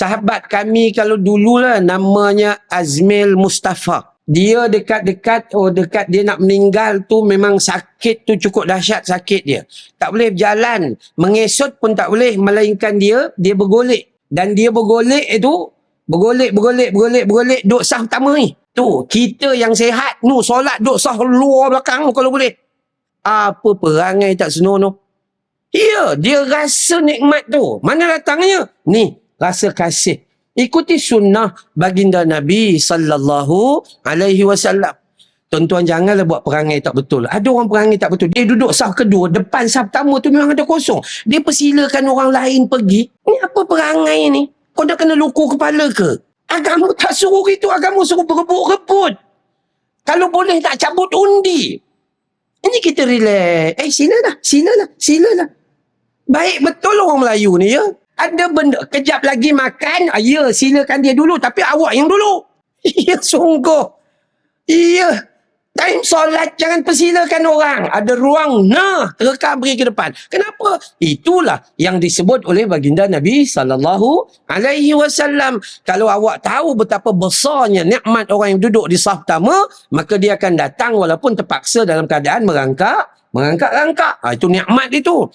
sahabat kami kalau dululah namanya Azmil Mustafa. Dia dekat-dekat, oh dekat dia nak meninggal tu memang sakit tu cukup dahsyat sakit dia. Tak boleh berjalan. Mengesot pun tak boleh. Melainkan dia, dia bergolek. Dan dia bergolek itu, bergolek, bergolek, bergolek, bergolek. Duk sah pertama ni. Tu, kita yang sehat, nu solat duk sah luar belakang kalau boleh. Apa perangai tak senonoh. Ya, dia rasa nikmat tu. Mana datangnya? Ni, rasa kasih. Ikuti sunnah baginda Nabi sallallahu alaihi wasallam. Tuan-tuan janganlah buat perangai tak betul. Ada orang perangai tak betul. Dia duduk sah kedua, depan sah pertama tu memang ada kosong. Dia persilakan orang lain pergi. Ni apa perangai ni? Kau dah kena luku kepala ke? Agama tak suruh itu, agama suruh berebut-rebut. Kalau boleh tak cabut undi. Ini kita relax. Eh, silalah, silalah, silalah. Baik betul orang Melayu ni ya. Ada benda, kejap lagi makan, ah, ya silakan dia dulu. Tapi awak yang dulu. Ya sungguh. Ya. Time solat jangan persilakan orang. Ada ruang, nah, rekam pergi ke depan. Kenapa? Itulah yang disebut oleh baginda Nabi sallallahu alaihi wasallam. Kalau awak tahu betapa besarnya nikmat orang yang duduk di saf pertama, maka dia akan datang walaupun terpaksa dalam keadaan merangkak, mengangkat-angkat. Ha, itu nikmat itu.